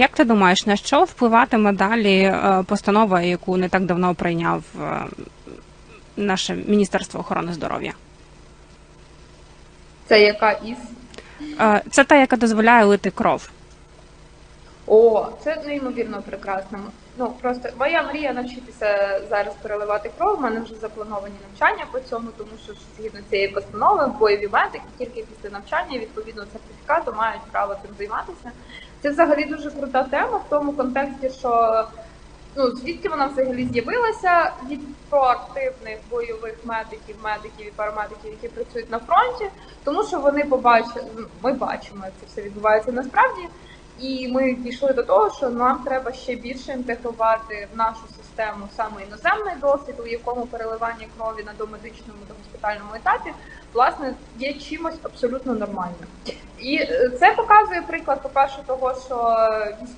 Як ти думаєш, на що впливатиме далі е, постанова, яку не так давно прийняв е, наше Міністерство охорони здоров'я? Це яка із? Е, Це та, яка дозволяє лити кров. О, це неймовірно прекрасно. Ну просто моя мрія навчитися зараз переливати кров. У мене вже заплановані навчання по цьому, тому що згідно цієї постанови бойові медики тільки після навчання відповідного сертифікату мають право цим займатися. Це взагалі дуже крута тема в тому контексті, що ну звідки вона взагалі з'явилася від проактивних бойових медиків, медиків і парамедиків, які працюють на фронті, тому що вони побачили, ну, ми бачимо, як це все відбувається насправді. І ми дійшли до того, що нам треба ще більше інтегрувати в нашу систему саме іноземний досвід, у якому переливання крові на домедичному та госпітальному етапі власне є чимось абсолютно нормальним. І е, це показує приклад, по-перше, того, що